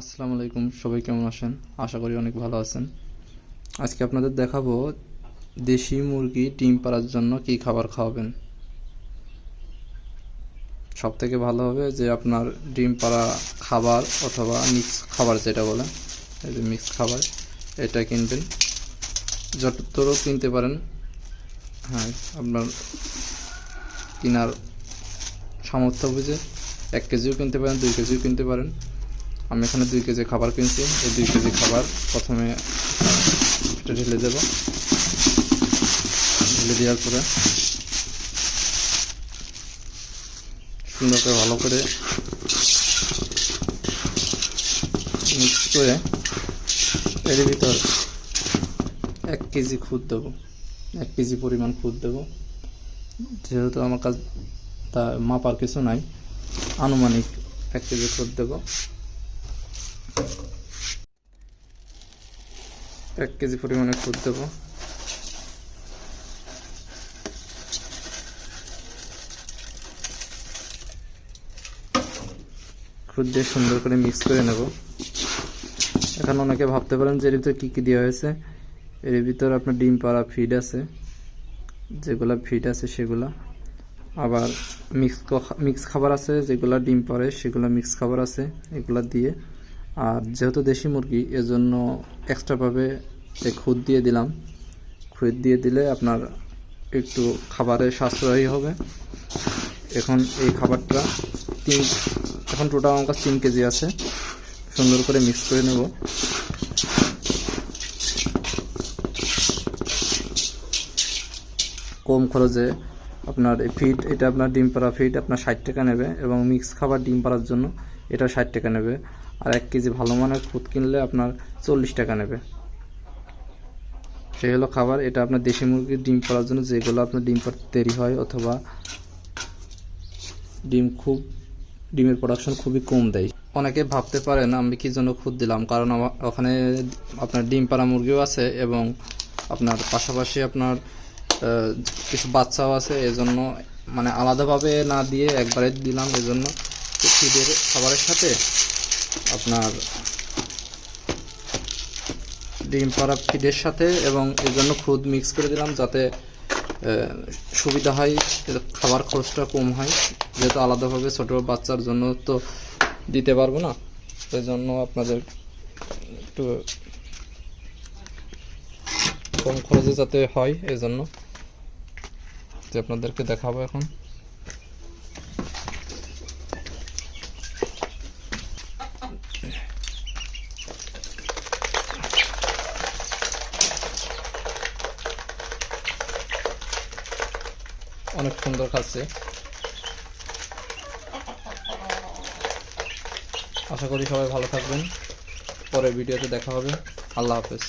আসসালামু আলাইকুম, সবাই কেমন আছেন? আশা করি অনেক ভালো আছেন। আজকে আপনাদের দেখাবো দেশি মুরগি ডিম পাড়ার জন্য কি খাবার খাওয়াবেন। সব থেকে ভালো হবে যে আপনার ডিম পাড়া খাবার অথবা মিক্স খাবার যেটা বলে এই যে মিক্স খাবার, এটা কিনবেন। যতটুকু কিনতে পারেন হ্যাঁ আপনার কেনার সামর্থ্য বুঝে এক কেজিও কিনতে পারেন, দুই কেজিও কিনতে পারেন। আমি এখানে দুই কেজি খাবার কিনছি। এই দুই কেজি খাবার প্রথমে এটা ঢেলে দেব। ঢেলে দেওয়ার পরে সুন্দর করে ভালো করে মিক্স করে এর ভিতর এক কেজি খুদ দেবো। এক কেজি পরিমাণ খুদ দেবো। যেহেতু আমার কাছে তা মাপার কিছু নাই, আনুমানিক এক কেজি খুদ দেবো। এক কেজি পরিমাণে খুদ দেবো। খুদ দিয়ে সুন্দর করে মিক্স করে নেব। এখন অনেকে ভাবতে পারেন যে এর ভিতরে কী কী দেওয়া হয়েছে। এর ভিতর আপনার ডিম পাড়া ফিড আছে, যেগুলা ফিড আছে সেগুলা। আবার মিক্স মিক্স খাবার আছে, যেগুলা ডিম পারে সেগুলো মিক্স খাবার আছে, এগুলা দিয়ে আর যেহেতু দেশি মুরগি, এজন্য এক্সট্রাভাবে এই খুদ দিয়ে দিলাম। খুদ দিয়ে দিলে আপনার একটু খাবারের সাশ্রয়ী হবে। এখন এই খাবারটা তিন, এখন টোটাল আমার কাছে তিন কেজি আছে। সুন্দর করে মিক্স করে নেব। কম খরচে আপনার ফিড এটা আপনার ডিম পাড়া ফিড আপনার ষাট টাকা নেবে এবং মিক্স খাবার ডিম পাড়ার জন্য এটা ষাট টাকা নেবে। আর এক কেজি ভালো মানের খুদ কিনলে আপনার চল্লিশ টাকা নেবে। সেই হলো খাবার, এটা আপনার দেশি মুরগির ডিম পাড়ার জন্য যেগুলো আপনার ডিম পাড়তে দেরি হয় অথবা ডিম খুব, ডিমের প্রোডাকশন খুবই কম দেয়। অনেকে ভাবতে পারেন, আমি কি জন্য খুদ দিলাম? কারণ আমার ওখানে আপনার ডিম পাড়া মুরগিও আছে এবং আপনার পাশাপাশি আপনার কিছু বাচ্চাও আছে, এজন্য মানে আলাদাভাবে না দিয়ে একবারে দিলাম, এজন্য ফিডের খাবারের সাথে আপনার ডিম পাড়া ফিডের সাথে এবং এর জন্য খুদ মিক্স করে দিলাম যাতে সুবিধা হয় খাবার খরচটা কম হয়। যেহেতু আলাদাভাবে ছোট বাচ্চার জন্য তো দিতে পারব না সেই জন্য আপনাদের একটু কম খরচে যাতে হয় এই জন্য আপনাদেরকে দেখাবো এখন। অনেক সুন্দর খাচ্ছে। আশা করি সবাই ভালো থাকবেন। পরের ভিডিওতে দেখা হবে। আল্লাহ হাফেজ।